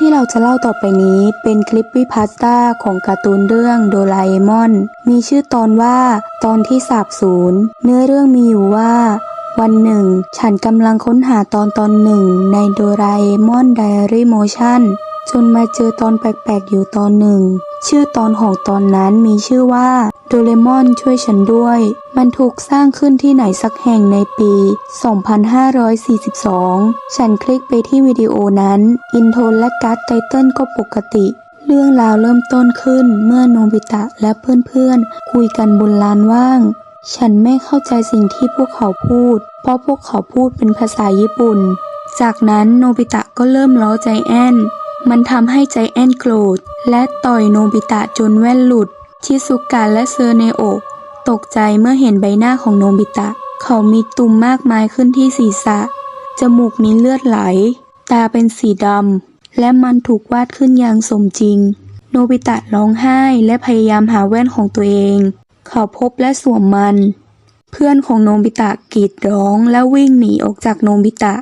ที่เราจะเล่าต่อไปนี้เป็นคลิปวิพาสต้าของการ์ตูนเรื่องโดราเอมอน มีชื่อตอนว่า ตอนที่สาบสูญเนื้อเรื่องมีอยู่ว่า วันหนึ่ง ฉันกำลังค้นหาตอนตอนหนึ่งในโดราเอมอนไดอารี่โมชั่น จนมาเจอตอนแปลกๆอยู่ตอนหนึ่ง ชื่อตอนของตอนนั้นมีชื่อว่าโดเรมอนช่วยฉันด้วย มันถูกสร้างขึ้นที่ไหนสักแห่งในปี 2542 ฉันคลิกไปที่วิดีโอนั้น อินโทรและการ์ดไตเติลก็ปกติ เรื่องราวเริ่มต้นขึ้นเมื่อโนบิตะและเพื่อนๆ คุยกันบนลานว่าง ฉันไม่เข้าใจสิ่งที่พวกเขาพูด เพราะพวกเขาพูดเป็นภาษาญี่ปุ่น จากนั้นโนบิตะก็เริ่มล้อใจแอน มันทำให้ใจแอนโกรธ และต่อยโนบิตะจนแว่นหลุด ชิซุกะและเซเนโอะตกใจเมื่อเห็นใบหน้าของโนบิตะ เขามีตุ่มมากมายขึ้นที่ศีรษะ จมูกมีเลือดไหล ตาเป็นสีดำ และมันถูกวาดขึ้นอย่างสมจริง โนบิตะร้องไห้และพยายามหาแว่นของตัวเอง เขาพบและสวมมัน เพื่อนของโนบิตะกรีดร้องและวิ่งหนีออกจากโนบิตะ